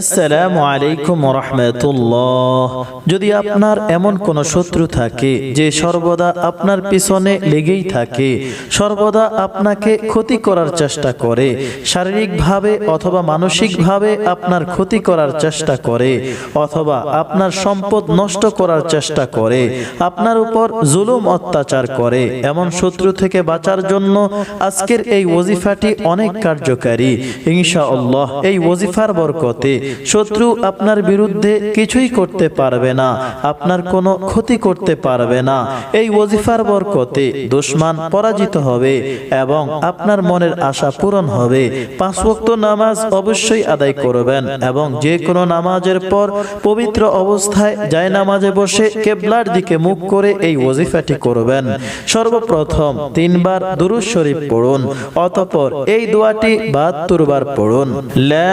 আসসালামু আলাইকুম রহমতুল্লাহ যদি আপনার এমন কোন শত্রু থাকে, যে সর্বদা আপনার পিছনে লেগেই থাকে, সর্বদা আপনাকে ক্ষতি করার চেষ্টা করে, শারীরিকভাবে অথবা মানসিকভাবে আপনার ক্ষতি করার চেষ্টা করে, অথবা আপনার সম্পদ নষ্ট করার চেষ্টা করে, আপনার উপর জুলুম অত্যাচার করে, এমন শত্রু থেকে বাঁচার জন্য আজকের এই ওজিফাটি অনেক কার্যকারী। ইনশাআল্লাহ এই ওজিফার বরকতে শত্রু আপনার বিরুদ্ধে কিছুই করতে পারবে না, আপনার কোনো ক্ষতি করতে পারবে না। এই ওজিফার বরকতে দুশ্মান পরাজিত হবে এবং আপনার মনের আশা পূরণ হবে। পাঁচ ওয়াক্ত নামাজ অবশ্যই আদায় করবেন এবং যে কোনো নামাজের পর পবিত্র অবস্থায় যায় নামাজে বসে কেবলার দিকে মুখ করে এই ওজিফাটি করবেন। সর্বপ্রথম তিনবার দুরুজ শরীফ পড়ুন, অতঃপর এই দোয়াটি বাহাত্তর বার পড়ুন। লা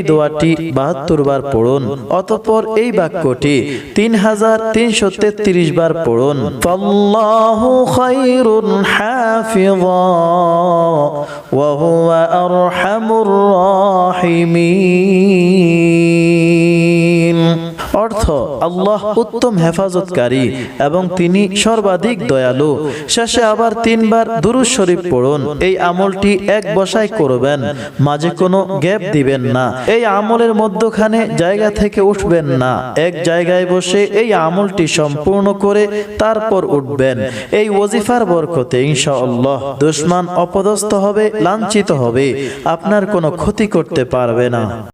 এই দোয়াটি বাহাত্তর বার পড়ুন, অতঃপর এই বাক্যটি তিন হাজার তিনশো তেত্রিশ বার পড়ুন। ফাল্লাহু খায়রুন হাফিযা অর্থ, আল্লাহ উত্তম হেফাজতকারী এবং তিনি সর্বাধিক দয়ালু। শেষে আবার তিনবার দুরুজ শরীফ পড়ুন। এই আমলটি এক বসায় করবেন, মাঝে কোনো গ্যাপ দিবেন না। এই আমলের মধ্যখানে জায়গা থেকে উঠবেন না। এক জায়গায় বসে এই আমলটি সম্পূর্ণ করে তারপর উঠবেন। এই ওজিফার বরকতে, ইনশাআল্লাহ। দুশ্মান অপদস্থ হবে, লাঞ্ছিত হবে। আপনার কোনো ক্ষতি করতে পারবে না।